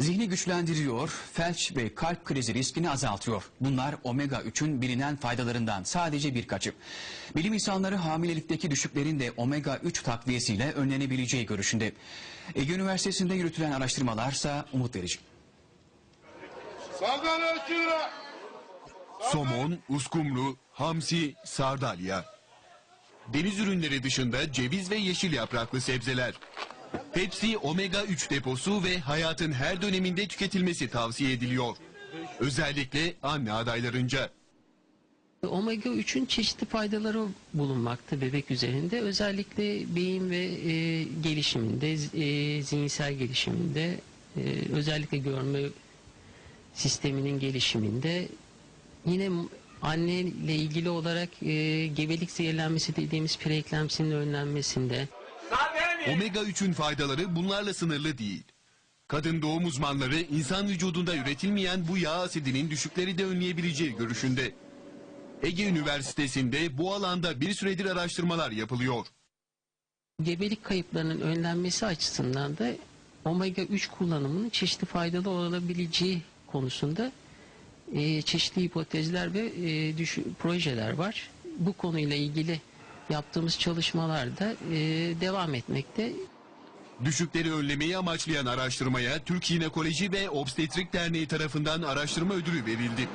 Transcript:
Zihni güçlendiriyor, felç ve kalp krizi riskini azaltıyor. Bunlar omega 3'ün bilinen faydalarından sadece birkaçı. Bilim insanları hamilelikteki düşüklerin de omega 3 takviyesiyle önlenebileceği görüşünde. Ege Üniversitesi'nde yürütülen araştırmalarsa umut verici. Somon, uskumru, hamsi, sardalya. Deniz ürünleri dışında ceviz ve yeşil yapraklı sebzeler. Hepsi omega 3 deposu ve hayatın her döneminde tüketilmesi tavsiye ediliyor. Özellikle anne adaylarınca. Omega 3'ün çeşitli faydaları bulunmakta bebek üzerinde. Özellikle beyin ve e, gelişiminde, e, zihinsel gelişiminde, e, özellikle görme sisteminin gelişiminde, yine anne ile ilgili olarak e, gebelik zehirlenmesi dediğimiz preeklemsinin önlenmesinde, Omega 3'ün faydaları bunlarla sınırlı değil. Kadın doğum uzmanları insan vücudunda üretilmeyen bu yağ asidinin düşükleri de önleyebileceği görüşünde. Ege Üniversitesi'nde bu alanda bir süredir araştırmalar yapılıyor. gebelik kayıplarının önlenmesi açısından da omega 3 kullanımının çeşitli faydalı olabileceği konusunda e, çeşitli hipotezler ve e, projeler var. Bu konuyla ilgili yaptığımız çalışmalar da e, devam etmekte. Düşükleri önlemeyi amaçlayan araştırmaya Türk Jinekoloji ve Obstetrik Derneği tarafından araştırma ödülü verildi.